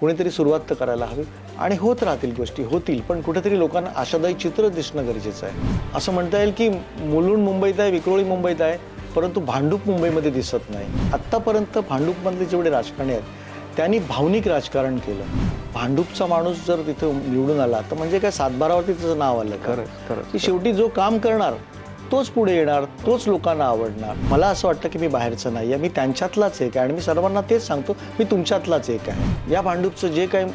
कोणीतरी सुरुवात तर करायला हवी आणि होत राहतील गोष्टी होतील पण कुठेतरी लोकांना आशादायी चित्र दिसणं गरजेचं आहे असं म्हणता येईल की मुलुंड मुंबईत आहे विक्रोळी मुंबईत आहे परंतु भांडूप मुंबईमध्ये दिसत नाही आत्तापर्यंत भांडूपमधले जेवढे राजकारणी आहेत त्यांनी भावनिक राजकारण केलं भांडूपचा माणूस जर तिथं निवडून आला तर म्हणजे काय सातबारावरती त्याचं नाव आलं का? खरंच, खरंच. की शेवटी जो काम करणार तोच पुढे येणार तोच लोकांना आवडणार. मला असं वाटतं की मी बाहेरचं नाही आहे मी त्यांच्यातलाच एक आहे आणि मी सर्वांना तेच सांगतो मी तुमच्यातलाच एक आहे. या भांडूपचं जे काही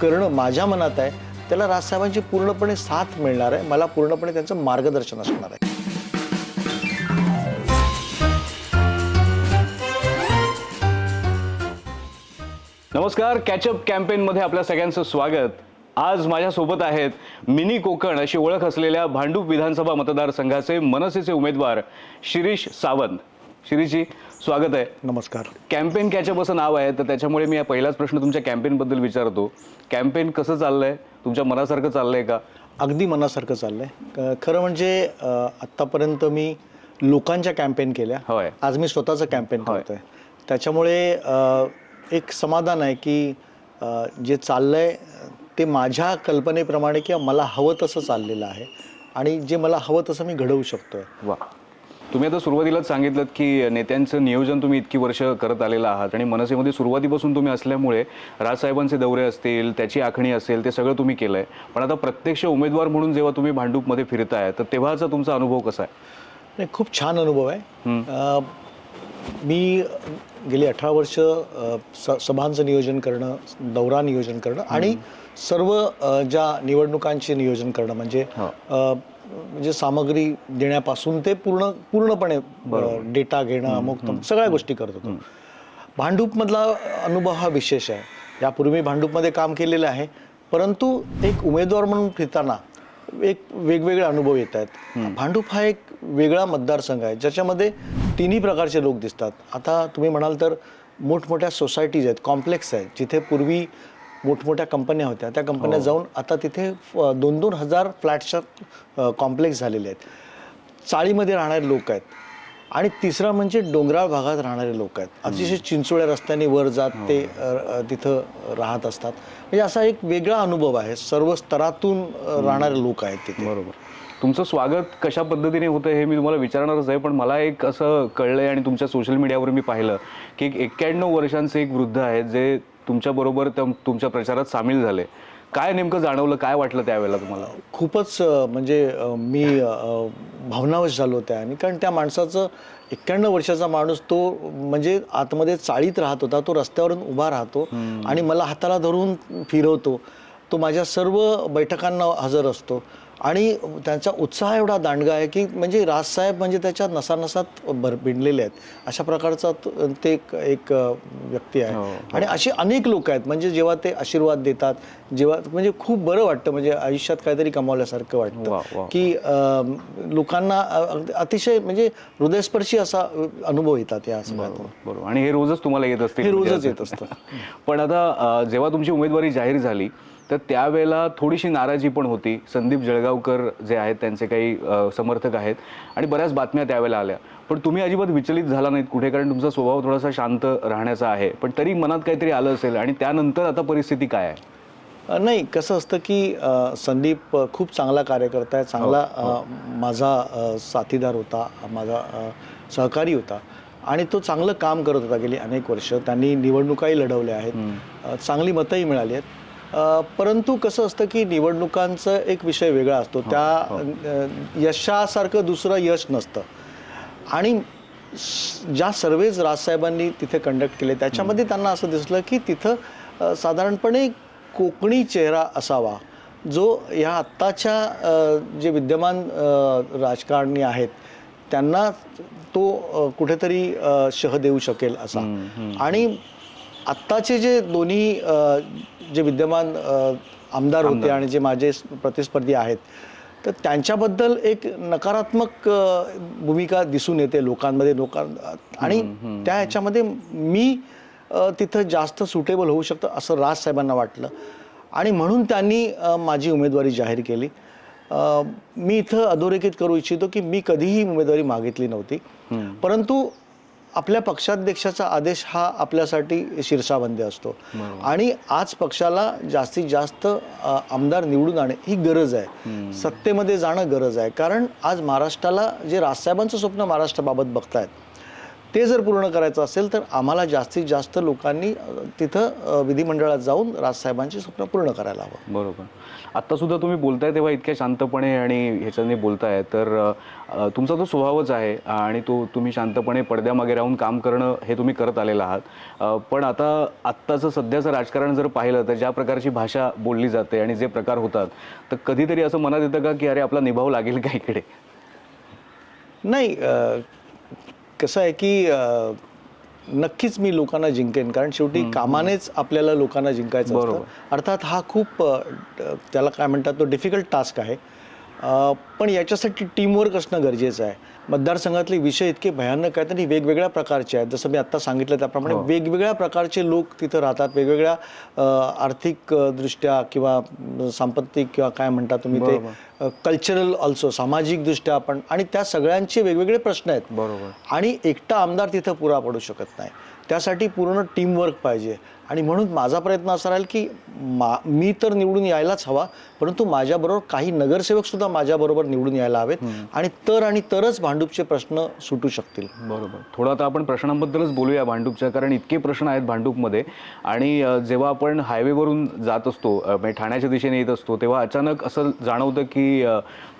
करणं माझ्या मनात आहे त्याला राजसाहेबांची पूर्णपणे साथ मिळणार आहे. मला पूर्णपणे त्यांचं मार्गदर्शन असणार आहे. नमस्कार कॅचअप कॅम्पेनमध्ये आपल्या सगळ्यांचं स्वागत. आज माझ्यासोबत आहेत मिनी कोकण अशी ओळख असलेल्या भांडूप विधानसभा मतदारसंघाचे मनसेचे उमेदवार शिरीष सावंत. शिरीषजी स्वागत आहे. नमस्कार. कॅम्पेन कॅचअप असं नाव आहे तर त्याच्यामुळे मी हा पहिलाच प्रश्न तुमच्या कॅम्पेनबद्दल विचारतो. कॅम्पेन कसं चाललंय? तुमच्या मनासारखं चाललंय का? अगदी मनासारखं चाललंय. क- खरं म्हणजे आत्तापर्यंत मी लोकांच्या कॅम्पेन केल्या. होय. आज मी स्वतःचं कॅम्पेन. करतोय. त्याच्यामुळे एक समाधान आहे की जे चाललंय ते माझ्या कल्पनेप्रमाणे किंवा मला हवं तसं चाललेलं आहे. आणि जे मला हवं तसं मी घडवू शकतोय. वा. तुम्ही आता सुरुवातीलाच सांगितलं की नेत्यांचं नियोजन तुम्ही इतकी वर्ष करत आलेलं आहात आणि मनसेमध्ये सुरुवातीपासून तुम्ही असल्यामुळे राजसाहेबांचे दौरे असतील त्याची आखणी असेल ते सगळं तुम्ही केलंय. पण आता प्रत्यक्ष उमेदवार म्हणून जेव्हा तुम्ही भांडूपमध्ये फिरताय तर तेव्हाचा तुमचा अनुभव कसा आहे? नाही खूप छान अनुभव आहे. मी गेली अठरा वर्ष स सभांचं नियोजन करणं दौरा नियोजन करणं आणि सर्व ज्या निवडणुकांचे नियोजन करणं म्हणजे म्हणजे सामग्री देण्यापासून ते पूर्ण पूर्णपणे डेटा घेणं अमुक सगळ्या गोष्टी करत होतो. भांडूपमधला अनुभव हा विशेष आहे. यापूर्वी मी भांडूपमध्ये काम केलेलं आहे परंतु एक उमेदवार म्हणून फिरताना एक वेगवेगळे अनुभव येत आहेत. भांडूप हा एक वेगळा मतदारसंघ आहे ज्याच्यामध्ये तिन्ही प्रकारचे लोक दिसतात. आता तुम्ही म्हणाल तर मोठमोठ्या सोसायटीज आहेत कॉम्प्लेक्स आहेत जिथे पूर्वी मोठमोठ्या कंपन्या होत्या. त्या कंपन्या जाऊन आता तिथे दोन दोन हजार फ्लॅटच्या कॉम्प्लेक्स झालेले आहेत. चाळीमध्ये राहणारे लोक आहेत. आणि तिसरा म्हणजे डोंगराळ भागात राहणारे लोक आहेत. अतिशय चिंचोळ्या रस्त्याने वर जात ते अ, अ, तिथं राहत असतात. म्हणजे असा एक वेगळा अनुभव आहे. सर्व स्तरातून राहणारे लोक आहेत तिथे. बरोबर. तुमचं स्वागत कशा पद्धतीने होतं हे मी तुम्हाला विचारणारच आहे. पण मला एक असं कळलंय आणि तुमच्या सोशल मीडियावर मी पाहिलं की एक एक्क्याण्णव वर्षांचे एक वृद्ध आहेत जे तुमच्याबरोबर तुमच्या प्रचारात सामील झाले. काय नेमकं जाणवलं? काय वाटलं त्यावेळेला तुम्हाला? खूपच म्हणजे मी भावनावश झालो त्या आणि कारण त्या माणसाचं एक्क्याण्णव वर्षाचा माणूस तो म्हणजे आतमध्ये चाळीत राहत होता तो रस्त्यावरून उभा राहतो आणि मला हाताला धरून फिरवतो. तो माझ्या सर्व बैठकांना हजर असतो. आणि त्यांचा उत्साह एवढा दांडगा आहे की म्हणजे राजसाहेब म्हणजे त्याच्या नसानसात भर भिडलेले आहेत. अशा प्रकारचा तो- एक व्यक्ती हो, आहे आणि असे अनेक लोक आहेत. म्हणजे जेव्हा ते आशीर्वाद देतात जेव्हा म्हणजे खूप बरं वाटतं. म्हणजे आयुष्यात काहीतरी कमावल्यासारखं वाटतं. की लोकांना अतिशय म्हणजे हृदयस्पर्शी असा अनुभव येतात या सगळ्यातून. बरोबर आणि हे रोजच तुम्हाला येत असते हे रोजच येत असतं. पण आता जेव्हा तुमची उमेदवारी जाहीर झाली तर त्यावेळेला थोडीशी नाराजी पण होती. संदीप जळगावकर जे आहेत त्यांचे काही समर्थक आहेत आणि बऱ्याच बातम्या त्यावेळेला आल्या. पण तुम्ही अजिबात विचलित झाला नाहीत कुठे कारण तुमचा स्वभाव थोडासा शांत राहण्याचा आहे. पण तरी मनात काहीतरी आलं असेल आणि त्यानंतर आता परिस्थिती काय आहे? नाही कसं असतं की संदीप खूप चांगला कार्यकर्ता आहे चांगला अ, माझा अ, साथीदार होता माझा सहकारी होता आणि तो चांगलं काम करत होता गेली अनेक वर्ष. त्यांनी निवडणुकाही लढवल्या आहेत. चांगली मतंही मिळाली आहेत. परंतु कसं असतं की निवडणुकांचा एक विषय वेगळा असतो. त्या अ, यशासारखं दुसरं यश नसतं. आणि ज्या सर्वेज राजसाहेबांनी तिथे कंडक्ट केले त्याच्यामध्ये त्यांना असं दिसलं की तिथं साधारणपणे कोकणी चेहरा असावा जो ह्या आत्ताच्या जे विद्यमान राजकारणी आहेत त्यांना तो कुठेतरी शह देऊ शकेल असा. आणि आत्ताचे जे दोन्ही जे विद्यमान आमदार होते आणि जे माझे प्रतिस्पर्धी आहेत तर त्यांच्याबद्दल एक नकारात्मक भूमिका दिसून येते लोकांमध्ये लोकां आणि त्या ह्याच्यामध्ये मी तिथं जास्त सुटेबल होऊ शकतं असं राजसाहेबांना वाटलं. आणि म्हणून त्यांनी माझी उमेदवारी जाहीर केली. मी इथं अधोरेखित करू इच्छितो की मी कधीही उमेदवारी मागितली नव्हती. परंतु आपल्या पक्षाध्यक्षाचा आदेश हा आपल्यासाठी शिरसाबंदी असतो. आणि आज पक्षाला जास्तीत जास्त आमदार निवडून आणणे ही गरज आहे. सत्तेमध्ये जाणं गरज आहे. कारण आज महाराष्ट्राला जे राजसाहेबांचं स्वप्न महाराष्ट्राबाबत बघतायत ते जर पूर्ण करायचं असेल तर आम्हाला जास्तीत जास्त लोकांनी तिथं विधिमंडळात जाऊन राजसाहेबांची स्वप्न पूर्ण करायला हवं. बरोबर. आत्ता सुद्धा तुम्ही बोलताय तेव्हा इतक्या शांतपणे आणि ह्याच्याने बोलताय तर तुमचा तो स्वभावच आहे आणि तो तुम्ही शांतपणे पडद्यामागे राहून काम करणं हे तुम्ही करत आलेला आहात. पण आता आत्ताचं सध्याचं राजकारण जर पाहिलं तर ज्या प्रकारची भाषा बोलली जाते आणि जे प्रकार होतात तर कधीतरी असं मनात येतं का की अरे आपला निभाव लागेल का इकडे? नाही कसं आहे की नक्कीच मी लोकांना जिंकेन. कारण शेवटी कामानेच आपल्याला लोकांना जिंकायचं असतं. अर्थात हा खूप त्याला काय म्हणतात तो डिफिकल्ट टास्क आहे. पण याच्यासाठी टीमवर्क असणं गरजेचं आहे. मतदारसंघातले विषय इतके भयानक आहेत आणि वेगवेगळ्या प्रकारचे आहेत. जसं मी आत्ता सांगितलं त्याप्रमाणे वेगवेगळ्या प्रकारचे लोक तिथं राहतात. वेगवेगळ्या आर्थिक दृष्ट्या किंवा सांपत्तिक किंवा काय म्हणता तुम्ही ते कल्चरल ऑल्सो सामाजिकदृष्ट्या आपण. आणि त्या सगळ्यांचे वेगवेगळे प्रश्न आहेत. बरोबर. आणि एकटा आमदार तिथं पुरा पडू शकत नाही. त्यासाठी पूर्ण टीमवर्क पाहिजे. आणि म्हणून माझा प्रयत्न असा राहील की मा मी तर निवडून यायलाच हवा परंतु माझ्याबरोबर काही नगरसेवक सुद्धा माझ्याबरोबर निवडून यायला हवेत आणि तर आणि तरच भांडूपचे प्रश्न सुटू शकतील. बरोबर. थोडं आता आपण प्रश्नांबद्दलच बोलूया भांडूपच्या कारण इतके प्रश्न आहेत भांडूपमध्ये. आणि जेव्हा आपण हायवेवरून जात असतो म्हणजे ठाण्याच्या दिशेने येत असतो तेव्हा अचानक असं जाणवतं की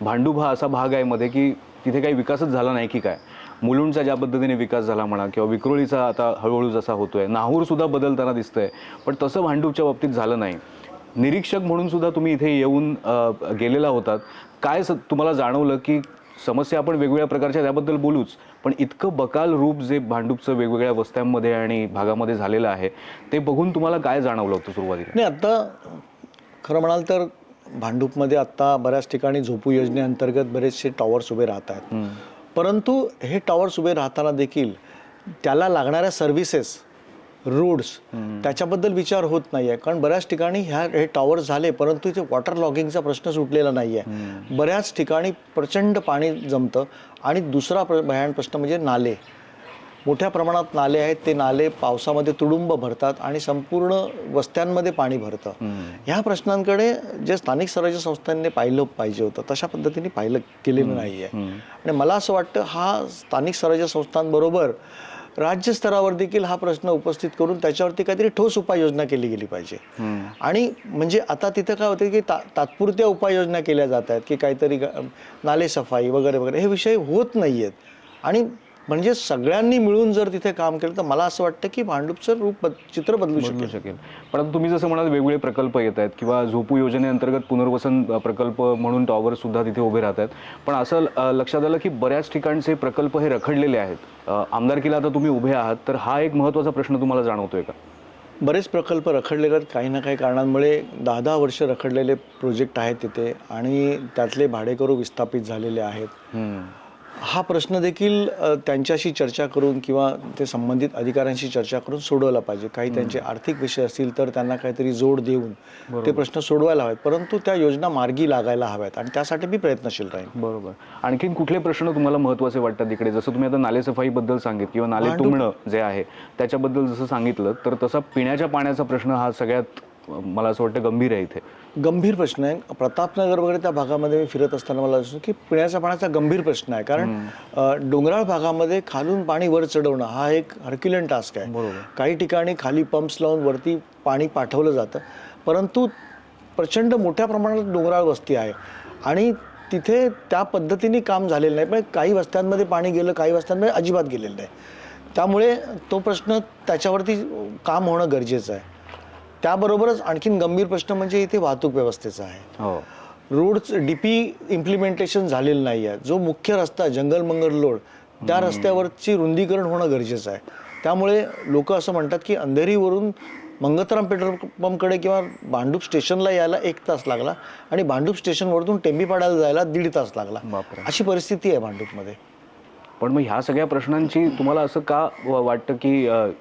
भांडूप हा असा भाग आहे मध्ये की तिथे काही विकासच झाला नाही की काय? मुलुंडचा ज्या पद्धतीने विकास झाला म्हणा किंवा विक्रोळीचा आता हळूहळू जसा होतोय नाहूर सुद्धा बदलताना दिसतंय. पण तसं भांडूपच्या बाबतीत झालं नाही. निरीक्षक म्हणून सुद्धा तुम्ही इथे येऊन गेलेला होतात. काय स- तुम्हाला जाणवलं की समस्या आपण वेगवेगळ्या प्रकारच्या त्याबद्दल बोलूच पण इतकं बकाल रूप जे भांडूपचं वेगवेगळ्या वस्त्यांमध्ये आणि भागामध्ये झालेलं आहे ते बघून तुम्हाला काय जाणवलं होतं सुरुवातीला? नाही आत्ता खरं म्हणाल तर भांडूपमध्ये आत्ता बऱ्याच ठिकाणी झोपू योजनेअंतर्गत बरेचसे टॉवर्स उभे राहत आहेत परंतु हे टॉवर्स उभे राहताना देखील त्याला लागणाऱ्या सर्व्हिसेस रोड्स त्याच्याबद्दल विचार होत नाही आहे कारण बऱ्याच ठिकाणी ह्या हे टॉवर झाले परंतु इथे वॉटर लॉगिंगचा प्रश्न सुटलेला नाही आहे बऱ्याच ठिकाणी प्रचंड पाणी जमतं. आणि दुसरा प्र भयान प्रश्न म्हणजे नाले. मोठ्या प्रमाणात नाले आहेत. ते नाले पावसामध्ये तुडुंब भरतात आणि संपूर्ण वस्त्यांमध्ये पाणी भरतं. ह्या प्रश्नांकडे जे स्थानिक स्वराज्य संस्थांनी पाहिलं पाहिजे होतं तशा पद्धतीने पाहिलं केलेलं नाही आहे आणि मला असं वाटतं हा स्थानिक स्वराज्य संस्थांबरोबर राज्य स्तरावर देखील हा प्रश्न उपस्थित करून त्याच्यावरती काहीतरी ठोस उपाययोजना केली गेली पाहिजे. आणि म्हणजे आता तिथं काय होतं की ता तात्पुरत्या उपाययोजना केल्या जात आहेत की काहीतरी नाले सफाई वगैरे वगैरे हे विषय होत नाही आहेत आणि म्हणजे सगळ्यांनी मिळून जर तिथे काम केलं तर मला असं वाटतं की भांडूपचं रूप चित्र बदलू बदलू शकेल. पण आता तुम्ही जसं म्हणाल वेगवेगळे प्रकल्प येत आहेत किंवा झोपू योजनेअंतर्गत पुनर्वसन प्रकल्प म्हणून टॉवर सुद्धा तिथे उभे राहत आहेत पण असं लक्षात आलं की बऱ्याच ठिकाणचे प्रकल्प हे रखडलेले आहेत. आमदारकीला आता तुम्ही उभे आहात तर हा एक महत्त्वाचा प्रश्न तुम्हाला जाणवतोय का? बरेच प्रकल्प रखडलेले आहेत. काही ना काही कारणांमुळे दहा दहा वर्ष रखडलेले प्रोजेक्ट आहेत तिथे आणि त्यातले भाडेकरू विस्थापित झालेले आहेत. हा प्रश्न देखील त्यांच्याशी चर्चा करून किंवा ते संबंधित अधिकाऱ्यांशी चर्चा करून सोडवला पाहिजे. काही त्यांचे आर्थिक विषय असतील तर त्यांना काहीतरी जोड देऊन ते प्रश्न सोडवायला हवेत. परंतु त्या योजना मार्गी लागायला हव्यात आणि त्यासाठी मी प्रयत्नशील राहीन. बरोबर. आणखीन कुठले प्रश्न तुम्हाला महत्त्वाचे वाटतात इकडे? जसं तुम्ही आता नालेसफाईबद्दल सांगित किंवा नाले तुंबणं जे आहे त्याच्याबद्दल जसं सांगितलं तर तसा पिण्याच्या पाण्याचा प्रश्न हा सगळ्यात मला असं वाटतं गंभीर आहे इथे. गंभीर प्रश्न आहे. प्रतापनगर वगैरे त्या भागामध्ये मी फिरत असताना मला असं की पिण्याच्या पाण्याचा गंभीर प्रश्न आहे. कारण डोंगराळ भागामध्ये खालून पाणी वर चढवणं हा एक हर्क्युलन टास्क आहे. बरोबर. काही ठिकाणी खाली पंप्स लावून वरती पाणी पाठवलं जातं. परंतु प्रचंड मोठ्या प्रमाणात डोंगराळ वस्ती आहे. आणि तिथे त्या पद्धतीने काम झालेलं नाही. पण काही वस्त्यांमध्ये पाणी गेलं काही वस्त्यांमध्ये अजिबात गेलेलं नाही. त्यामुळे तो प्रश्न त्याच्यावरती काम होणं गरजेचं आहे. त्याबरोबरच आणखीन गंभीर प्रश्न म्हणजे इथे वाहतूक व्यवस्थेचा आहे. हो. रोड्स डीपी इम्प्लिमेंटेशन झालेलं नाही आहे जो मुख्य रस्ता जंगल रोड त्या रस्त्यावरची रुंदीकरण होणं गरजेचं आहे. त्यामुळे लोक असं म्हणतात की अंधेरीवरून मंगतराम पेट्रोल पंपकडे किंवा भांडूप स्टेशनला यायला एक तास लागला आणि भांडूप स्टेशनवरतून टेंबीपाड्याला जायला दीड तास लागला. अशी परिस्थिती आहे भांडूपमध्ये. पण मग ह्या सगळ्या प्रश्नांची तुम्हाला असं का व- वाटतं की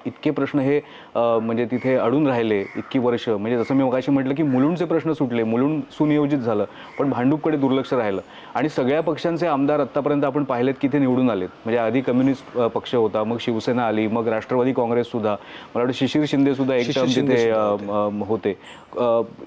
इतके प्रश्न हे म्हणजे तिथे अडून राहिले इतकी वर्ष? म्हणजे जसं मी मगाशी म्हटलं की मुलुंडचे प्रश्न सुटले मुलुंड सुनियोजित झालं पण भांडूपकडे दुर्लक्ष राहिलं. आणि सगळ्या पक्षांचे आमदार आत्तापर्यंत आपण पाहिलेत की ते निवडून आलेत. म्हणजे आधी कम्युनिस्ट पक्ष होता मग शिवसेना आली मग राष्ट्रवादी काँग्रेस सुद्धा मला वाटतं शिशिर शिंदे सुद्धा एक टर्म तिथे होते.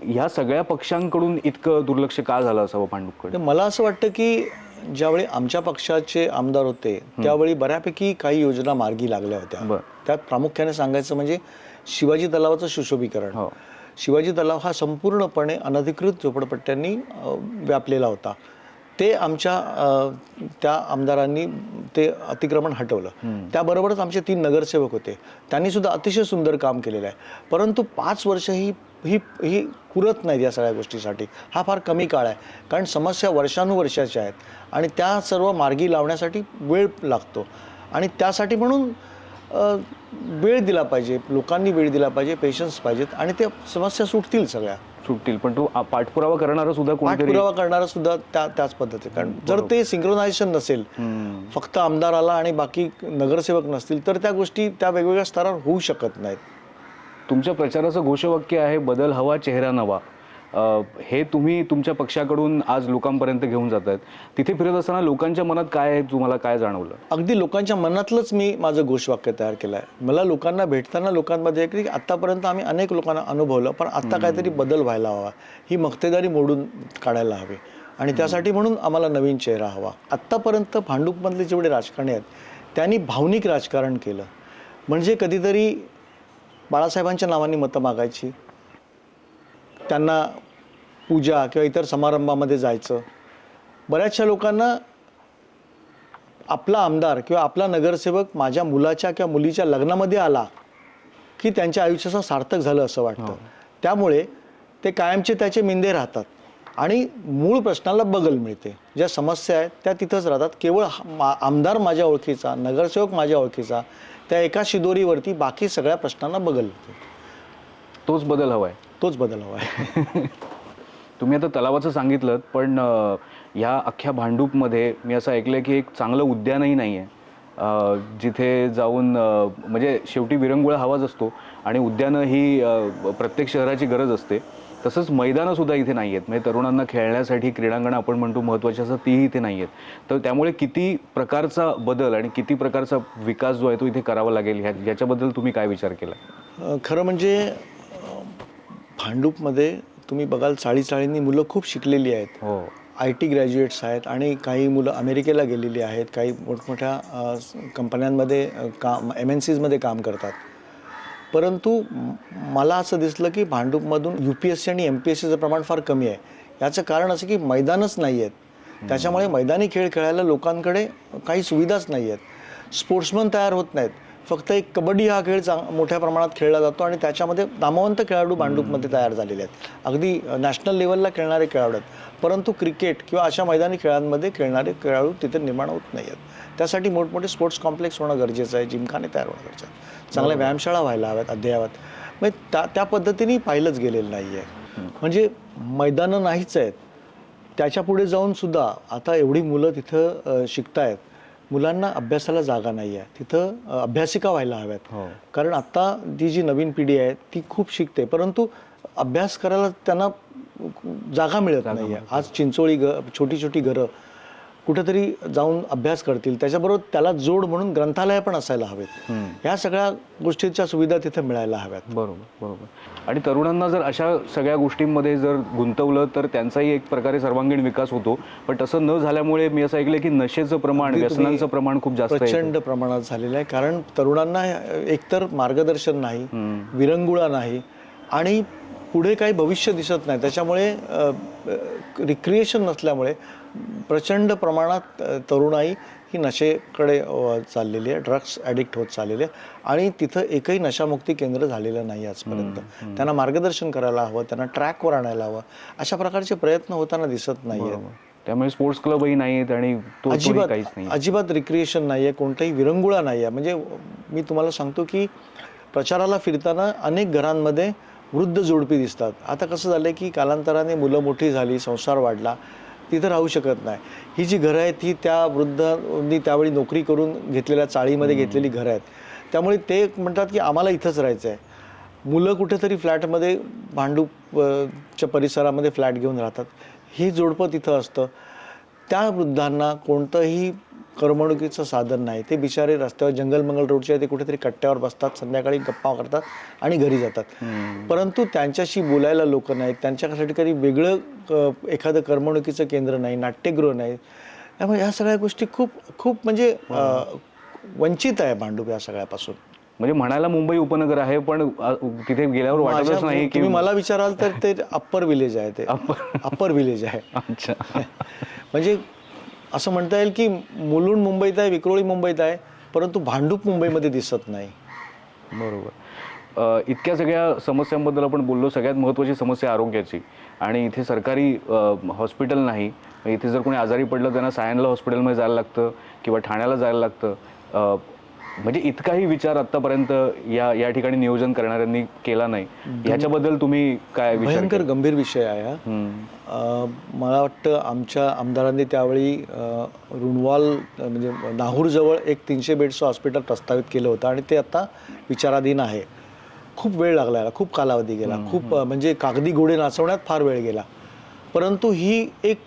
ह्या सगळ्या पक्षांकडून इतकं दुर्लक्ष का झालं असावं भांडूपकडे? मला असं वाटतं की ज्यावेळी आमच्या पक्षाचे आमदार होते त्यावेळी बऱ्यापैकी काही योजना मार्गी लागल्या होत्या. त्यात प्रामुख्याने सांगायचं म्हणजे शिवाजी तलावाचं सुशोभीकरण. हो. शिवाजी तलाव हा संपूर्णपणे अनधिकृत झोपडपट्ट्यांनी व्यापलेला होता. ते आमच्या त्या आमदारांनी ते अतिक्रमण हटवलं. त्याबरोबरच आमचे तीन नगरसेवक होते. त्यांनी सुद्धा अतिशय सुंदर काम केलेलं आहे. परंतु पाच वर्ष ही ही ही पुरत नाहीत या सगळ्या गोष्टीसाठी. हा फार कमी काळ आहे. कारण समस्या वर्षानुवर्षाच्या आहेत. आणि त्या सर्व मार्गी लावण्यासाठी वेळ लागतो. आणि त्यासाठी म्हणून वेळ दिला पाहिजे. लोकांनी वेळ दिला पाहिजे पेशन्स पाहिजेत. आणि त्या समस्या सुटतील सगळ्या. सुटतील. पण तो पाठपुरावा करणारा सुद्धा पाठपुरावा करणारा सुद्धा त्या त्याच पद्धती कारण जर ते सिंक्रोनायझेशन नसेल. फक्त आमदार आला आणि बाकी नगरसेवक नसतील तर त्या गोष्टी त्या वेगवेगळ्या स्तरावर होऊ शकत नाहीत. तुमच्या प्रचाराचं घोषवाक्य आहे बदल हवा चेहरा नवा. हे तुम्ही तुमच्या पक्षाकडून आज लोकांपर्यंत घेऊन जात आहेत तिथे फिरत असताना लोकांच्या मनात काय आहे तुम्हाला काय जाणवलं? अगदी लोकांच्या मनातलंच मी माझं घोषवाक्य तयार केलं आहे. मला लोकांना भेटताना लोकांमध्ये एक की आत्तापर्यंत आम्ही अनेक लोकांना अनुभवलं पण आत्ता काहीतरी बदल व्हायला हवा. ही मक्तेदारी मोडून काढायला हवी. आणि त्यासाठी म्हणून आम्हाला नवीन चेहरा हवा. आत्तापर्यंत भांडूपमधले जेवढे राजकारणी आहेत त्यांनी भावनिक राजकारण केलं. म्हणजे कधीतरी बाळासाहेबांच्या नावाने मतं मागायची. त्यांना पूजा किंवा इतर समारंभामध्ये जायचं. बऱ्याचशा लोकांना आपला आमदार किंवा आपला नगरसेवक माझ्या मुलाच्या किंवा मुलीच्या लग्नामध्ये आला की त्यांच्या आयुष्याचं सार्थक झालं असं वाटतं. त्यामुळे ते कायमचे त्याचे मिंदे राहतात. आणि मूळ प्रश्नाला बगल मिळते. ज्या समस्या आहेत त्या तिथंच राहतात. केवळ हा- आमदार माझ्या ओळखीचा नगरसेवक माझ्या ओळखीचा त्या एका शिदोरीवरती बाकी सगळ्या प्रश्नांना बगल. मिळते तोच बदल हवाय. तोच बदल हवा आहे तुम्ही आता तलावाचं सांगितलं पण ह्या अख्ख्या भांडूपमध्ये मी असं ऐकलं की एक चांगलं उद्यानही नाही आहे जिथे जाऊन म्हणजे शेवटी विरंगुळा हवाच असतो आणि उद्यानं ही प्रत्येक शहराची गरज असते. तसंच मैदानं सुद्धा इथे नाही आहेत म्हणजे तरुणांना खेळण्यासाठी क्रीडांगणं आपण म्हणतो महत्त्वाची असं तीही इथे नाही आहेत तर त्यामुळे किती प्रकारचा बदल आणि किती प्रकारचा विकास जो आहे तो इथे करावा लागेल ह्या याच्याबद्दल तुम्ही काय विचार केला? खरं म्हणजे भांडूपमध्ये तुम्ही बघाल चाळी चाळींनी मुलं खूप शिकलेली आहेत. हो. आय टी ग्रॅज्युएट्स आहेत आणि काही मुलं अमेरिकेला गेलेली आहेत. काही मोठमोठ्या कंपन्यांमध्ये काम एम एन सीजमध्ये काम करतात. परंतु मला असं दिसलं की भांडूपमधून यू पी एस सी आणि एम पी एस सीचं प्रमाण फार कमी आहे. याचं कारण असं की मैदानच नाही आहेत. त्याच्यामुळे मैदानी खेळ खेळायला लोकांकडे काही सुविधाच नाही आहेत. स्पोर्ट्समन तयार होत नाहीत. फक्त एक कबड्डी हा खेळ चांग मोठ्या प्रमाणात खेळला जातो आणि त्याच्यामध्ये नामवंत खेळाडू भांडूपमध्ये तयार झालेले आहेत. अगदी नॅशनल लेवलला खेळणारे खेळाडू आहेत. परंतु क्रिकेट किंवा अशा मैदानी खेळांमध्ये खेळणारे खेळाडू तिथे निर्माण होत नाही आहेत. त्यासाठी मोठमोठे स्पोर्ट्स कॉम्प्लेक्स होणं गरजेचं आहे जिमखाने तयार होणं गरजेचं आहे. चांगल्या व्यायामशाळा व्हायला हव्यात अद्ययावत. म्हणजे त्या त्या पद्धतीने पाहिलंच गेलेलं नाही आहे म्हणजे मैदानं नाहीच आहेत. त्याच्या पुढे जाऊन सुद्धा आता एवढी मुलं तिथं शिकतायत. मुलांना अभ्यासाला जागा नाही आहे तिथं अभ्यासिका व्हायला हव्यात. हो. कारण आत्ता ती जी नवीन पिढी आहे ती खूप शिकते. परंतु अभ्यास करायला त्यांना जागा मिळत नाही. आहे आज चिंचोळी ग छोटी छोटी घरं कुठेतरी जाऊन अभ्यास करतील. त्याच्याबरोबर त्याला जोड म्हणून ग्रंथालय पण असायला हवेत. ह्या सगळ्या गोष्टींच्या सुविधा तिथे मिळायला हव्यात. बरोबर बरोबर. आणि तरुणांना जर अशा सगळ्या गोष्टींमध्ये जर गुंतवलं तर त्यांचाही एक प्रकारे सर्वांगीण विकास होतो पण तसं न झाल्यामुळे मी असं ऐकलं की नशेचं प्रमाण व्यसनांचं प्रमाण खूप जास्त. प्रचंड प्रमाणात झालेलं आहे कारण तरुणांना एकतर मार्गदर्शन नाही. विरंगुळा नाही आणि पुढे काही भविष्य दिसत नाही त्याच्यामुळे रिक्रिएशन नसल्यामुळे प्रचंड प्रमाणात तरुणाई ही नशेकडे चाललेली आहे. ड्रग्स ॲडिक्ट होत चाललेली आहे. आणि तिथं एकही नशामुक्ती केंद्र झालेलं नाही आजपर्यंत. त्यांना मार्गदर्शन करायला हवं त्यांना ट्रॅकवर आणायला हवं. अशा प्रकारचे प्रयत्न होताना दिसत नाही. त्यामुळे स्पोर्ट्स क्लबही नाहीत आणि अजिबात काहीच नाही अजिबात रिक्रिएशन नाही आहे. कोणताही विरंगुळा नाही आहे. म्हणजे मी तुम्हाला सांगतो की प्रचाराला फिरताना अनेक घरांमध्ये वृद्ध जोडपी दिसतात. आता कसं झालं की कालांतराने मुलं मोठी झाली संसार वाढला. तिथं राहू शकत नाही. ही जी घरं आहेत ही त्या वृद्धांनी त्यावेळी नोकरी करून घेतलेल्या चाळीमध्ये घेतलेली घरं आहेत. त्यामुळे ते म्हणतात की आम्हाला इथंच राहायचं आहे मुलं कुठेतरी फ्लॅटमध्ये भांडूप अ, च्या परिसरामध्ये फ्लॅट घेऊन राहतात. ही जोडपं तिथं असतं. त्या वृद्धांना कोणतंही करमणुकीचं साधन नाही. ते बिचारे रस्त्यावर जंगलमंगल रोडच्या ते कुठेतरी कट्ट्यावर बसतात संध्याकाळी गप्पा करतात आणि घरी जातात. परंतु त्यांच्याशी बोलायला लोक नाहीत. त्यांच्यासाठी काही वेगळं एखादं करमणुकीचं केंद्र नाही नाट्यगृह नाही. त्यामुळे ह्या सगळ्या गोष्टी खूप खूप म्हणजे वंचित आहे भांडूप या सगळ्यापासून. म्हणजे म्हणायला मुंबई उपनगर आहे पण तिथे गेल्यावर वाटतच नाही की मला विचाराल तर ते अप्पर विलेज आहे ते. अप्पर विलेज आहे. अच्छा. म्हणजे असं म्हणता येईल की मुलुंड मुंबईत आहे विक्रोळी मुंबईत आहे परंतु भांडूप मुंबईमध्ये दिसत नाही. बरोबर. इतक्या सगळ्या समस्यांबद्दल आपण बोललो सगळ्यात महत्त्वाची समस्या आरोग्याची. आणि इथे सरकारी हॉस्पिटल नाही. इथे जर कोणी आजारी पडलं त्यांना सायनला हॉस्पिटलमध्ये जायला लागतं किंवा ठाण्याला जायला लागतं. म्हणजे इतकाही विचार आत्तापर्यंत या या ठिकाणी नियोजन करणाऱ्यांनी केला नाही. ह्याच्याबद्दल तुम्ही काय भयंकर गंभीर विषय आहे हा. मला वाटतं आमच्या आमदारांनी त्यावेळी रुणवाल म्हणजे नाहूरजवळ एक तीनशे बेडचं हॉस्पिटल प्रस्तावित केलं होतं आणि ते आता विचाराधीन आहे. खूप वेळ लागला याला खूप कालावधी गेला. खूप म्हणजे कागदी घोडे नाचवण्यात फार वेळ गेला. परंतु ही एक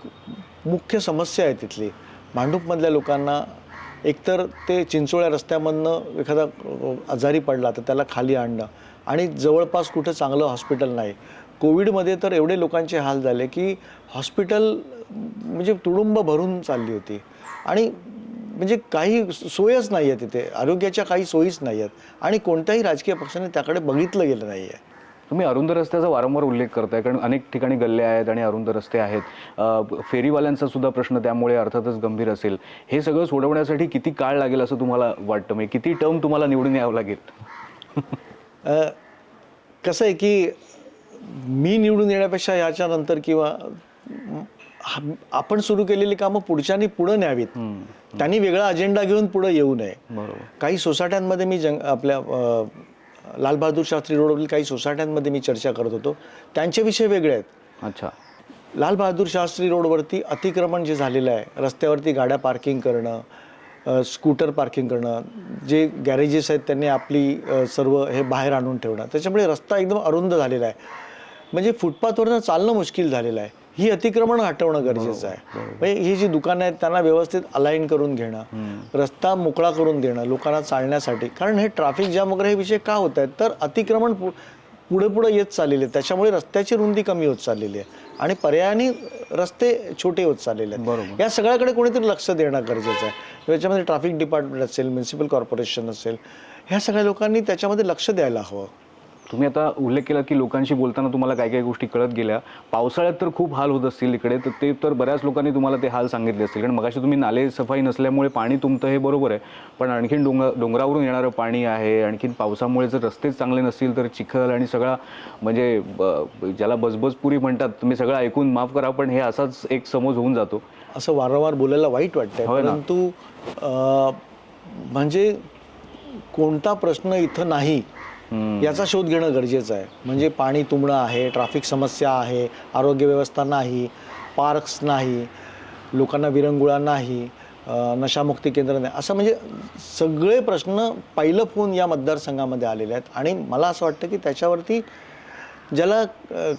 मुख्य समस्या आहे तिथली. भांडूपमधल्या लोकांना एकतर ते चिंचोळ्या रस्त्यामधनं एखादा आजारी पडला तर त्याला खाली आणणं. आणि जवळपास कुठं चांगलं हॉस्पिटल नाही. कोविडमध्ये तर एवढे लोकांचे हाल झाले की हॉस्पिटल म्हणजे तुडुंब भरून चालली होती. आणि म्हणजे काही सोयच नाही आहे तिथे. आरोग्याच्या काही सोयीच नाही आहेत आणि कोणत्याही राजकीय पक्षाने त्याकडे बघितलं गेलं नाही आहे तुम्ही अरुंद रस्त्याचा वारंवार उल्लेख करताय कारण अनेक ठिकाणी गल्ल्या आहेत आणि अरुंद रस्ते आहेत. फेरीवाल्यांचा सुद्धा प्रश्न त्यामुळे अर्थातच गंभीर असेल. हे सगळं सोडवण्यासाठी किती काळ लागेल असं तुम्हाला वाटतं? म्हणजे किती टर्म तुम्हाला निवडून यावं लागेल? कसं आहे की मी निवडून येण्यापेक्षा याच्यानंतर किंवा आपण सुरू केलेली कामं पुढच्यानी पुढं न्यावीत. त्यांनी वेगळा अजेंडा घेऊन पुढं येऊ नये. काही सोसायट्यांमध्ये मी जंग आपल्या लालबहादूर शास्त्री रोडवरील काही सोसायट्यांमध्ये मी चर्चा करत होतो. त्यांचे विषय वेगळे आहेत. अच्छा. लाल बहादूर शास्त्री रोडवरती अतिक्रमण जे झालेलं आहे रस्त्यावरती गाड्या पार्किंग करणं स्कूटर पार्किंग करणं जे गॅरेजेस आहेत त्यांनी आपली सर्व हे बाहेर आणून ठेवणं त्याच्यामुळे रस्ता एकदम अरुंद झालेला आहे. म्हणजे फुटपाथवरनं चालणं मुश्किल झालेलं आहे. ही अतिक्रमण हटवणं गरजेचं आहे. म्हणजे ही जी दुकानं आहेत त्यांना व्यवस्थित अलाइन करून घेणं रस्ता मोकळा करून देणं लोकांना चालण्यासाठी. कारण हे ट्रॅफिक जॅम वगैरे हे विषय का होत आहेत? तर अतिक्रमण पुढे पुढे येत चाललेले आहेत. त्याच्यामुळे रस्त्याची रुंदी कमी होत चाललेली आहे. आणि पर्यायाने रस्ते छोटे होत चाललेले आहेत. बरोबर. या सगळ्याकडे कोणीतरी लक्ष देणं गरजेचं आहे. याच्यामध्ये ट्रॅफिक डिपार्टमेंट असेल म्युन्सिपल कॉर्पोरेशन असेल ह्या सगळ्या लोकांनी त्याच्यामध्ये लक्ष द्यायला हवं. तुम्ही आता उल्लेख केला की लोकांशी बोलताना तुम्हाला काय काय गोष्टी कळत गेल्या. पावसाळ्यात तर खूप हाल होत असतील इकडे तर ते तर बऱ्याच लोकांनी तुम्हाला ते हाल सांगितले असतील. कारण मगाशी तुम्ही नाले सफाई नसल्यामुळे पाणी तुमतं हे बरोबर आहे. पण आणखीन डोंगर डोंगरावरून येणारं पाणी आहे आणखीन पावसामुळे जर रस्तेच चांगले नसतील तर चिखल आणि सगळा म्हणजे ज्याला बजबजपुरी म्हणतात तुम्ही सगळं ऐकून माफ करा पण हे असाच एक समज होऊन जातो. असं वारंवार बोलायला वाईट वाटतंय. ना. परंतु म्हणजे कोणता प्रश्न इथं नाही. याचा शोध घेणं गरजेचं आहे. म्हणजे पाणी तुंबणं आहे ट्रॅफिक समस्या आहे आरोग्य व्यवस्था नाही पार्क्स नाही लोकांना विरंगुळा नाही नशामुक्ती केंद्र नाही. असं म्हणजे सगळे प्रश्न पहिलं फोन या मतदारसंघामध्ये आलेले आहेत. आणि मला असं वाटतं की त्याच्यावरती ज्याला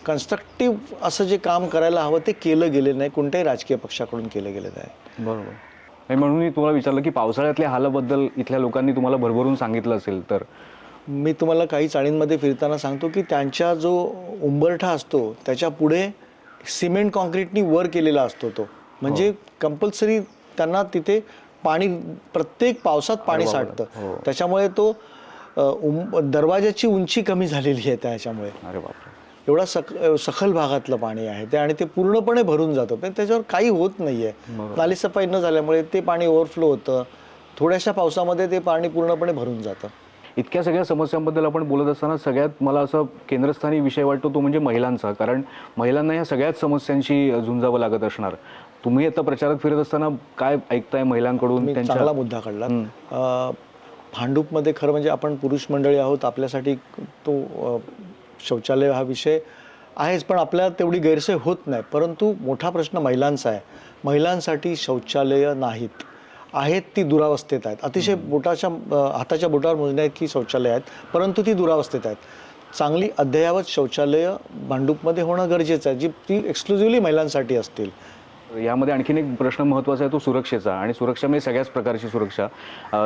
कन्स्ट्रक्टिव्ह असं जे काम करायला हवं ते केलं गेलं नाही. कोणत्याही राजकीय पक्षाकडून केलं गेलं नाही. बरोबर. आणि म्हणून मी तुम्हाला विचारलं की पावसाळ्यातल्या हालाबद्दल इथल्या लोकांनी तुम्हाला भरभरून सांगितलं असेल तर मी तुम्हाला काही चाळींमध्ये फिरताना सांगतो की त्यांच्या जो उंबरठा असतो त्याच्या पुढे सिमेंट कॉन्क्रीटनी वर केलेला असतो तो. म्हणजे कंपल्सरी त्यांना तिथे पाणी प्रत्येक पावसात पाणी साठतं. त्याच्यामुळे तो दरवाजाची उंची कमी झालेली आहे त्याच्यामुळे एवढा सख सखल भागातलं पाणी आहे ते आणि ते पूर्णपणे भरून जातं. पण त्याच्यावर काही होत नाहीये. नाली सफाई न झाल्यामुळे ते पाणी ओव्हरफ्लो होतं. थोड्याशा पावसामध्ये ते पाणी पूर्णपणे भरून जातं. इतक्या सगळ्या समस्यांबद्दल आपण बोलत असताना सगळ्यात मला असं केंद्रस्थानी विषय वाटतो तो म्हणजे महिलांचा. कारण महिलांना या सगळ्याच समस्यांशी झुंजावं लागत असणार. तुम्ही आता प्रचारात फिरत असताना काय ऐकताय महिलांकडून त्यांच्या? मुद्दा काढला. भांडूपमध्ये खरं म्हणजे आपण पुरुष मंडळी आहोत आपल्यासाठी तो शौचालय हा विषय आहेच पण आपल्याला तेवढी गैरसोय होत नाही. परंतु मोठा प्रश्न महिलांचा आहे. महिलांसाठी शौचालयं नाहीत. आहेत ती दुरावस्थेत आहेत. अतिशय बोटाच्या हाताच्या बोटावर मोजण्या की शौचालय आहेत परंतु ती दुरावस्थेत आहेत. चांगली अद्ययावत शौचालयं भांडूपमध्ये होणं गरजेचं आहे जी ती एक्सक्लुझिव्हली महिलांसाठी असतील. यामध्ये आणखीन एक प्रश्न महत्त्वाचा आहे तो सुरक्षेचा. आणि सुरक्षा म्हणजे सगळ्याच प्रकारची सुरक्षा.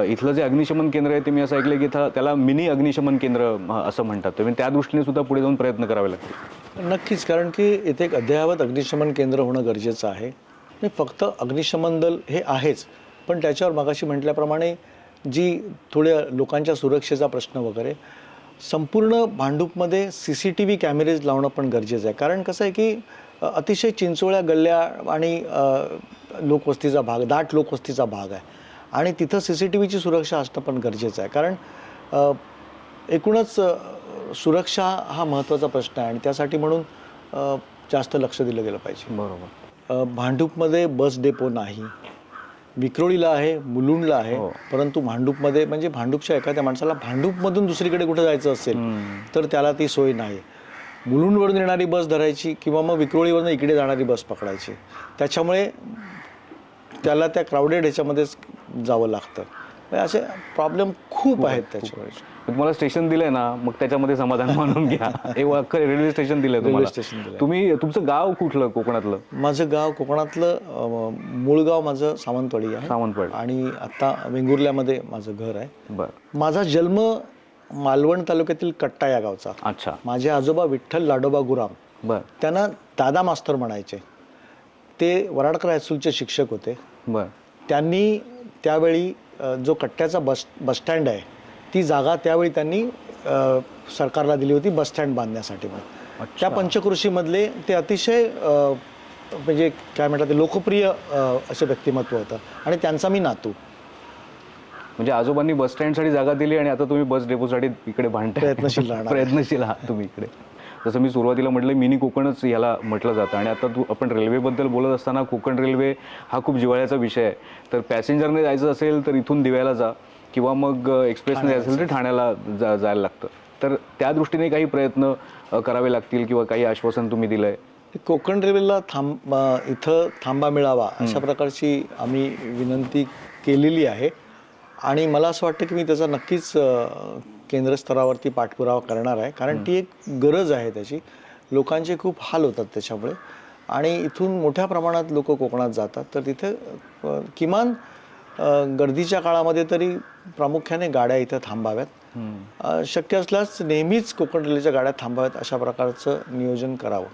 इथलं जे अग्निशमन केंद्र आहे ते मी असं ऐकलं की इथं त्याला मिनी अग्निशमन केंद्र असं म्हणतात. तुम्ही त्या दृष्टीने सुद्धा पुढे जाऊन प्रयत्न करावे लागतील. नक्कीच कारण की इथे एक अद्ययावत अग्निशमन केंद्र होणं गरजेचं आहे. आणि फक्त अग्निशमन दल हे आहेच. पण त्याच्यावर मगाशी म्हटल्याप्रमाणे जी थोड्या लोकांच्या सुरक्षेचा प्रश्न वगैरे संपूर्ण भांडूपमध्ये C C T V cameras लावणं पण गरजेचं आहे. कारण कसं आहे की अतिशय चिंचोळ्या गल्ल्या आणि लोकवस्तीचा भाग दाट लोकवस्तीचा भाग आहे. आणि तिथं सी सी टी व्हीची सुरक्षा असणं पण गरजेचं आहे. कारण एकूणच सुरक्षा हा महत्त्वाचा प्रश्न आहे आणि त्यासाठी म्हणून जास्त लक्ष दिलं गेलं पाहिजे. बरोबर. भांडूपमध्ये बस डेपो नाही. विक्रोळीला आहे मुलुंडला आहे हो. परंतु भांडूपमध्ये म्हणजे भांडूपच्या एखाद्या माणसाला भांडूपमधून दुसरीकडे कुठे जायचं असेल तर त्याला ती सोय नाही. मुलुंडवरून येणारी बस धरायची किंवा मग विक्रोळीवरून इकडे जाणारी बस पकडायची. त्याच्यामुळे त्याला त्या क्राऊडेड ह्याच्यामध्येच जावं लागतं. असे प्रॉब्लेम खूप आहेत त्याच्यामुळे तुम्हाला स्टेशन दिलंय ना मग त्याच्यामध्ये समाधान मानून घ्या. एक अख्खं रेल्वे स्टेशन दिलंय तुम्हाला. स्टेशन. तुम्ही तुमचं गाव कुठलं कोकणातलं? माझं गाव कोकणातलं मूळ गाव माझं सावंतवाडी आहे. सावंतवाड. आणि आता वेंगुर्ल्यामध्ये माझं घर आहे. बरं. माझा जन्म मालवण तालुक्यातील कट्टा या गावचा. अच्छा. माझे आजोबा विठ्ठल लाडोबा गुराम. बरं. त्यांना दादा मास्तर म्हणायचे. ते वराडकर हायस्कूलचे शिक्षक होते. बरं. त्यांनी त्यावेळी जो कट्ट्याचा बस बसस्टँड आहे ती जागा त्यावेळी त्यांनी सरकारला दिली होती बसस्टँड बांधण्यासाठी म्हणून. त्या पंचकृषीमधले ते अतिशय म्हणजे काय म्हणतात ते लोकप्रिय असे व्यक्तिमत्व होतं. आणि त्यांचा मी नातू. म्हणजे आजोबांनी बस स्टँडसाठी जागा दिली आणि आता तुम्ही बस डेपोसाठी इकडे भांडताय प्रयत्नशील. प्रयत्नशील आहात तुम्ही इकडे. जसं मी सुरुवातीला म्हटलं मिनी कोकणच याला म्हटलं जातं. आणि आता तू आपण रेल्वेबद्दल बोलत असताना कोकण रेल्वे हा खूप जिव्हाळ्याचा विषय आहे. तर पॅसेंजरने जायचं असेल तर इथून दिव्याला जा. किंवा मग एक्सप्रेसने जायचं असेल तर ठाण्याला जा जायला लागतं. तर त्या दृष्टीने काही प्रयत्न करावे लागतील किंवा काही आश्वासन तुम्ही दिलंय? कोकण रेल्वेला थांब इथं थांबा मिळावा अशा प्रकारची आम्ही विनंती केलेली आहे. आणि मला असं वाटतं की मी त्याचा नक्कीच केंद्रस्तरावरती पाठपुरावा करणार आहे. कारण ती एक गरज आहे त्याची. लोकांचे खूप हाल होतात त्याच्यामुळे. आणि इथून मोठ्या प्रमाणात लोक कोकणात जातात. तर तिथे किमान गर्दीच्या काळामध्ये तरी प्रामुख्याने गाड्या इथं थांबाव्यात. शक्य असल्यास नेहमीच कोकण रेल्वेच्या गाड्या थांबाव्यात अशा प्रकारचं नियोजन करावं.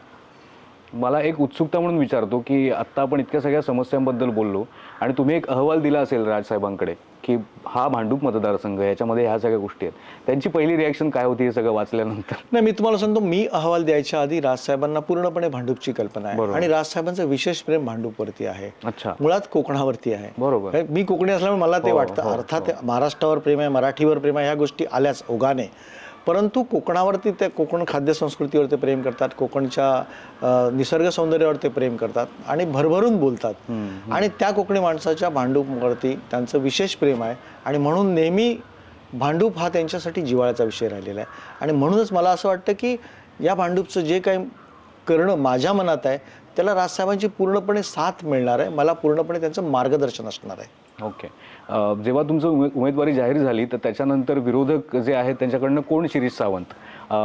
मला एक उत्सुकता म्हणून विचारतो की आत्ता आपण इतक्या सगळ्या समस्यांबद्दल बोललो आणि तुम्ही एक अहवाल दिला असेल राजसाहेबांकडे की हा भांडूप मतदारसंघ याच्यामध्ये ह्या सगळ्या गोष्टी आहेत. त्यांची पहिली रिॲक्शन काय होती हे सगळं वाचल्यानंतर? नाही मी तुम्हाला सांगतो मी अहवाल द्यायच्या आधी राजसाहेबांना पूर्णपणे भांडूपची कल्पना आहे. आणि राजसाहेबांचं विशेष प्रेम भांडूपवरती आहे. अच्छा. मुळात कोकणावरती आहे. बरोबर. हे मी कोकणी असल्यामुळे मला ते हो, वाटतं. हो, अर्थात महाराष्ट्रावर प्रेम आहे मराठीवर प्रेम आहे ह्या गोष्टी आल्याच ओघाने. परंतु कोकणावरती ते कोकण खाद्यसंस्कृतीवर ते प्रेम करतात कोकणच्या निसर्ग सौंदर्यावर ते प्रेम करतात आणि भरभरून बोलतात. आणि त्या कोकणी माणसाच्या भांडूपवरती त्यांचं विशेष प्रेम आहे आणि म्हणून नेहमी भांडूप हा त्यांच्यासाठी जिव्हाळ्याचा विषय राहिलेला आहे. आणि म्हणूनच मला असं वाटतं की या भांडूपचं जे काही करणं माझ्या मनात आहे त्याला राजसाहेबांची पूर्णपणे साथ मिळणार आहे. मला पूर्णपणे त्यांचं मार्गदर्शन असणार आहे. ओके. जेव्हा तुमचं उमे उमेदवारी जाहीर झाली तर त्याच्यानंतर विरोधक जे आहेत त्यांच्याकडनं कोण शिरीष सावंत?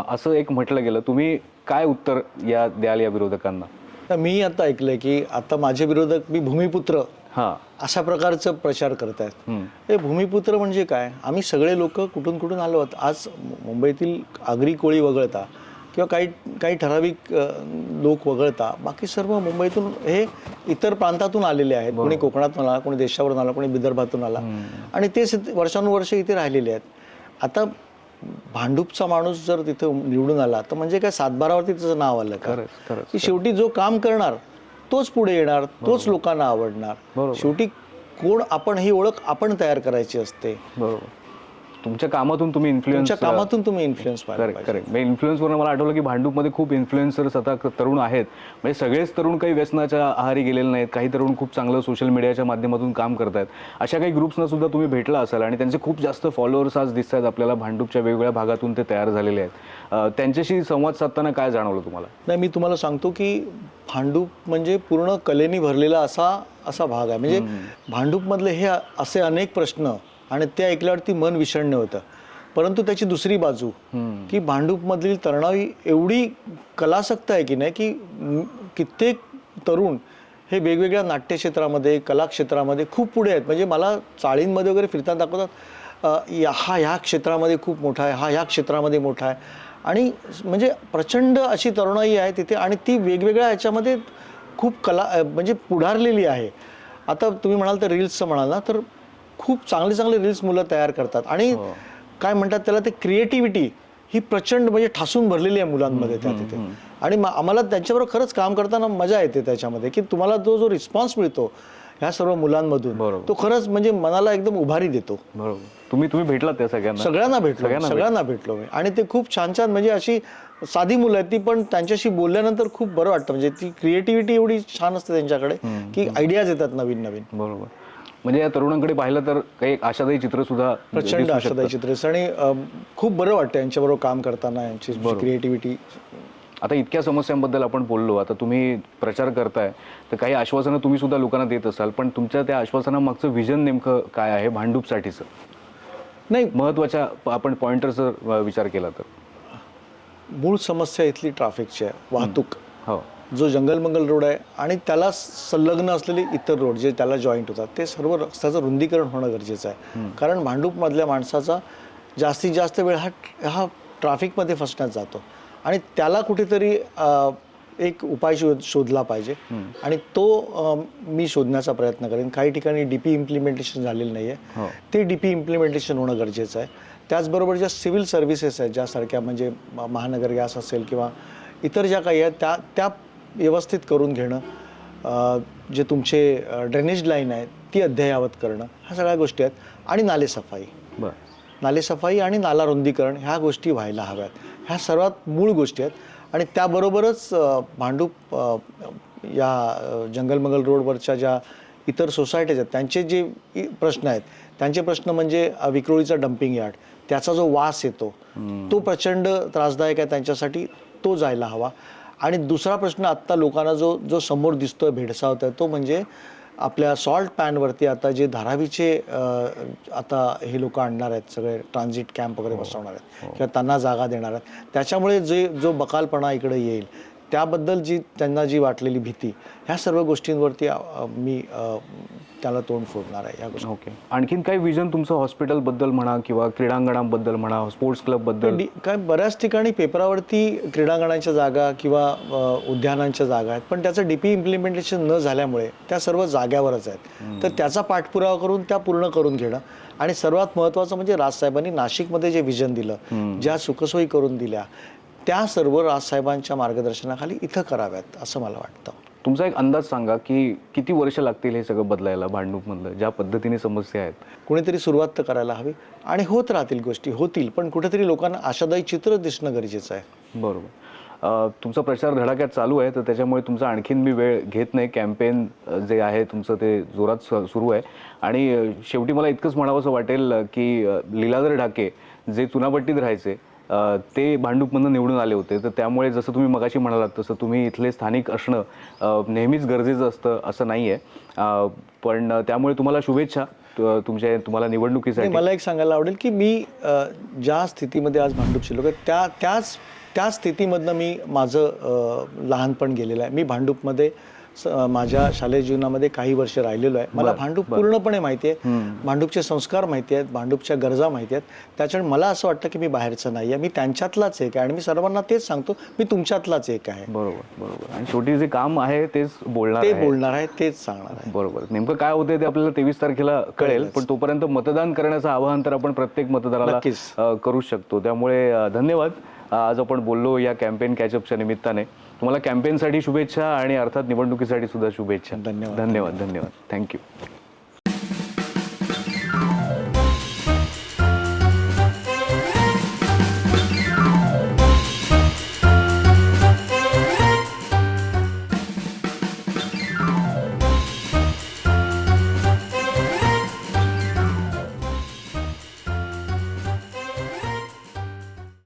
असं एक म्हटलं गेलं. तुम्ही काय उत्तर या द्याल या विरोधकांना? तर मी आता ऐकलंय की आता माझे विरोधक मी भूमिपुत्र हां. अशा प्रकारचं प्रचार करत आहेत. हे भूमिपुत्र म्हणजे काय? आम्ही सगळे लोक कुठून कुठून आलो आहोत. आज मुंबईतील आगरी कोळी वगळता किंवा काही काही ठराविक लोक वगळता बाकी सर्व मुंबईतून हे इतर प्रांतातून आलेले आहेत. कोणी कोकणातून आला कोणी देशावरून आला कोणी विदर्भातून आला. आणि ते सिद्ध- वर्षानुवर्ष इथे राहिलेले आहेत. आता भांडूपचा माणूस जर तिथं निवडून आला तर म्हणजे काय सातबारावरती त्याचं नाव आलं का? की शेवटी जो काम करणार तोच पुढे येणार तोच लोकांना आवडणार. शेवटी कोण आपण ही ओळख आपण तयार करायची असते. बरोबर. तुमच्या कामातून तुम्ही इन्फ्लुएन्स तुमच्या कामातून तुम्ही इन्फ्लुएन्स करेक्ट करेक्ट इन्फ्लुएन्सवरून मला आठवलं की भांडूपमध्ये खूप इन्फ्लुएन्सर्स आता तरुण आहेत. म्हणजे सगळेच तरुण काही व्यसनाच्या आहारी गेलेले नाहीत. काही तरुण खूप चांगलं सोशल मीडियाच्या माध्यमातून काम करतायत. अशा काही ग्रुप्सना सुद्धा तुम्ही भेटला असाल आणि त्यांचे खूप जास्त फॉलोअर्स आज दिसत आहेत. आपल्याला भांडूपच्या वेगवेगळ्या भागातून ते तयार झालेले आहेत. त्यांच्याशी संवाद साधताना काय जाणवलं तुम्हाला? नाही मी तुम्हाला सांगतो की भांडूप म्हणजे पूर्ण कलेनी भरलेला असा असा भाग आहे. म्हणजे भांडूपमधले हे असे अनेक प्रश्न आणि ते ऐकल्यावरती मन विषण्ण होतं. परंतु त्याची दुसरी बाजू की भांडूपमधील तरुणाई एवढी कलासक्त आहे की नाही की कित्येक तरुण हे वेगवेगळ्या नाट्यक्षेत्रामध्ये कला क्षेत्रामध्ये खूप पुढे आहेत. म्हणजे मला चाळींमध्ये वगैरे फिरताना दाखवतात हा ह्या क्षेत्रामध्ये खूप मोठा आहे हा ह्या क्षेत्रामध्ये मोठा आहे. आणि म्हणजे प्रचंड अशी तरुणाई आहे तिथे आणि ती वेगवेगळ्या ह्याच्यामध्ये खूप कला म्हणजे पुढारलेली आहे. आता तुम्ही म्हणाल तर रील्सचं म्हणाल ना तर खूप चांगले चांगले रील्स मुलं तयार करतात. आणि काय म्हणतात त्याला ते क्रिएटिव्हिटी ही प्रचंड म्हणजे ठासून भरलेली आहे मुलांमध्ये त्या तिथे. आणि आम्हाला त्यांच्याबरोबर खरंच काम करताना मजा येते त्याच्यामध्ये की तुम्हाला तो जो रिस्पॉन्स मिळतो ह्या सर्व मुलांमधून. तो खरंच म्हणजे मनाला एकदम उभारी देतो. बरोबर. तुम्ही तुम्ही भेटलात त्या सगळ्यांना? सगळ्यांना भेटलो सगळ्यांना सगळ्यांना भेटलो मी. आणि ते खूप छान छान म्हणजे अशी साधी मुलं आहेत ती पण त्यांच्याशी बोलल्यानंतर खूप बरं वाटतं. म्हणजे ती क्रिएटिव्हिटी एवढी छान असते त्यांच्याकडे की आयडियाज येतात नवीन नवीन. बरोबर. म्हणजे या तरुणांकडे पाहिलं तर काही आशादायी चित्र सुद्धा प्रचंड आशादायी. चित्र. आणि खूप बरं वाटतं यांच्याबरोबर काम करताना यांची क्रिएटिव्हिटी आता इतक्या समस्यांबद्दल आपण बोललो आता तुम्ही प्रचार करताय तर काही आश्वासनं तुम्ही सुद्धा लोकांना देत असाल पण तुमच्या त्या आश्वासनामागचं विजन नेमकं काय आहे भांडूपसाठीचं? नाही. महत्त्वाच्या प- आपण पॉइंटरचा विचार केला तर. मूळ समस्या इथली ट्रॅफिकची आहे वाहतूक. हो. जो जंगलमंगल रोड आहे आणि त्याला संलग्न असलेले इतर रोड जे त्याला जॉईंट होतात ते सर्व रस्त्याचं रुंदीकरण होणं गरजेचं आहे. कारण भांडूपमधल्या माणसाचा जास्तीत जास्त वेळ हा हा ट्रॅफिकमध्ये फसण्यात जातो. आणि त्याला कुठेतरी एक उपाय शोध शोधला पाहिजे. आणि तो मी शोधण्याचा प्रयत्न करेन. काही ठिकाणी डी पी इम्प्लिमेंटेशन झालेलं नाही हो. आहे ते डी पी इम्प्लिमेंटेशन होणं गरजेचं आहे. त्याचबरोबर ज्या सिव्हिल सर्व्हिसेस आहेत ज्यासारख्या म्हणजे महानगर गॅस असेल किंवा इतर ज्या काही आहेत त्या त्या व्यवस्थित करून घेणं जे तुमचे ड्रेनेज लाईन आहेत ती अद्ययावत करणं ह्या सगळ्या गोष्टी आहेत. आणि नालेसफाई बर. नालेसफाई आणि नाला रुंदीकरण ह्या गोष्टी व्हायला हव्यात. ह्या सर्वात मूळ गोष्टी आहेत. आणि त्याबरोबरच भांडूप या जंगलमंगल रोडवरच्या ज्या इतर सोसायटीज आहेत त्यांचे जे प्रश्न आहेत त्यांचे प्रश्न म्हणजे विक्रोळीचा डम्पिंग यार्ड त्याचा जो वास येतो तो प्रचंड त्रासदायक आहे त्यांच्यासाठी तो जायला हवा. आणि दुसरा प्रश्न आत्ता लोकांना जो जो समोर दिसतोय भेडसावतोय तो म्हणजे आपल्या सॉल्ट पॅनवरती आता जे धारावीचे आता हे लोक आणणार आहेत सगळे ट्रान्झिट कॅम्प वगैरे बसवणार आहेत किंवा त्यांना जागा देणार आहेत. त्याच्यामुळे जे जो बकालपणा इकडे येईल त्याबद्दल जी त्यांना जी वाटलेली भीती ह्या सर्व गोष्टींवरती मी त्याला तोंड फोडणार आहे या गोष्टी. ओके. आणखीन काही विजन तुमचं हॉस्पिटलबद्दल म्हणा किंवा क्रीडांगणाबद्दल म्हणा स्पोर्ट्स क्लबबद्दल? काय बऱ्याच ठिकाणी पेपरावरती क्रीडांगणांच्या जागा किंवा उद्यानांच्या जागा आहेत पण त्याचं डीपी इम्प्लिमेंटेशन न झाल्यामुळे त्या सर्व जाग्यावरच आहेत. तर त्याचा पाठपुरावा करून त्या पूर्ण करून घेणं आणि सर्वात महत्त्वाचं म्हणजे राजसाहेबांनी नाशिकमध्ये जे विजन दिलं ज्या सुखसोयी करून दिल्या त्या सर्व राजसाहेबांच्या मार्गदर्शनाखाली इथं कराव्यात असं मला वाटतं. तुमचा एक अंदाज सांगा की किती वर्ष लागतील हे सगळं बदलायला भांडूपमधलं? ज्या पद्धतीने समस्या आहेत. कुणीतरी सुरुवात तर करायला हवी आणि होत राहतील गोष्टी होतील पण कुठेतरी लोकांना आशादायी चित्र दिसणं गरजेचं आहे. बरोबर. तुमचा प्रचार धडाक्यात चालू आहे तर त्याच्यामुळे तुमचा आणखीन मी वेळ घेत नाही. कॅम्पेन जे आहे तुमचं ते जोरात सुरू आहे. आणि शेवटी मला इतकंच म्हणावंसं वाटेल की लीलाधर ढाके जे चुनापट्टीत राहायचे ते भांडूपमधनं निवडून आले होते. तर त्यामुळे जसं तुम्ही मगाशी म्हणालात तसं तुम्ही इथले स्थानिक असणं नेहमीच गरजेचं असतं असं नाही आहे पण त्यामुळे तुम्हाला शुभेच्छा तुमच्या तुम्हाला निवडणुकीसाठी. मला एक सांगायला आवडेल की मी ज्या स्थितीमध्ये आज भांडूप शिलो त्या त्याच त्या स्थितीमधनं मी माझं लहानपण गेलेलं आहे. मी भांडूपमध्ये माझ्या शालेय जीवनामध्ये काही वर्ष राहिलेलो आहे. मला भांडूप पूर्णपणे माहिती आहे. भांडूपचे संस्कार माहिती आहेत भांडूपच्या गरजा माहिती आहेत. त्याच्यामुळे मला असं वाटतं की मी बाहेरचं नाही आहे. मी त्यांच्यातलाच एक आहे आणि मी सर्वांना तेच सांगतो मी तुमच्यातलाच एक आहे. बरोबर बरोबर. आणि शेवटी जे काम आहे तेच बोलणार ते बोलणार आहे तेच सांगणार आहे. बरोबर. नेमकं काय होतंय ते आपल्याला तेवीस तारखेला कळेल पण तोपर्यंत मतदान करण्याचं आवाहन तर आपण प्रत्येक मतदाराला करू शकतो. त्यामुळे धन्यवाद. आज आपण बोललो या कॅम्पेन कॅचअपच्या निमित्ताने. तुम्हाला कॅम्पेनसाठी शुभेच्छा आणि अर्थात निवडणुकीसाठी सुद्धा शुभेच्छा. धन्यवाद. धन्यवाद धन्यवाद. थँक्यू